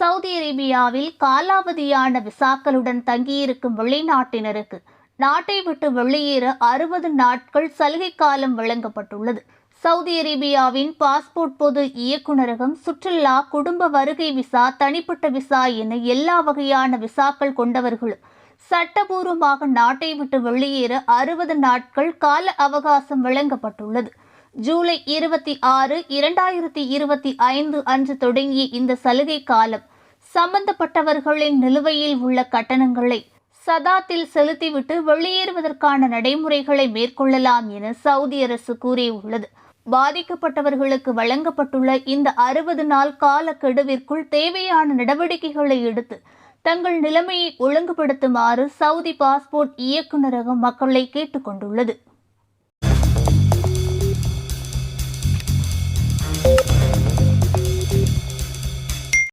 Saudi அரேபியாவில் காலாவதியான விசாக்களுடன் தங்கியிருக்கும் வெளிநாட்டினருக்கு நாட்டை விட்டு வெளியேற அறுபது நாட்கள் சலுகை காலம் வழங்கப்பட்டுள்ளது. சவுதி அரேபியாவின் பாஸ்போர்ட் பொது இயக்குநரகம் சுற்றுலா குடும்ப வருகை விசா தனிப்பட்ட விசா என எல்லா வகையான விசாக்கள் கொண்டவர்களும் சட்டபூர்வமாக நாட்டை விட்டு வெளியேற அறுபது நாட்கள் கால அவகாசம் வழங்கப்பட்டுள்ளது. ஜூலை இருபத்தி ஆறு இரண்டாயிரத்தி இருபத்தி ஐந்து அன்று தொடங்கிய இந்த சலுகை காலம் சம்பந்தப்பட்டவர்களின் நிலுவையில் உள்ள கட்டணங்களை சதாத்தில் செலுத்திவிட்டு வெளியேறுவதற்கான நடைமுறைகளை மேற்கொள்ளலாம் என சவுதி அரசு கூறியுள்ளது. பாதிக்கப்பட்டவர்களுக்கு வழங்கப்பட்டுள்ள இந்த அறுபது நாள் காலக்கெடுவிற்குள் தேவையான நடவடிக்கைகளை எடுத்து தங்கள் நிலைமையை ஒழுங்குபடுத்துமாறு சவுதி பாஸ்போர்ட் இயக்குநரகம் மக்களை கேட்டுக்கொண்டுள்ளது.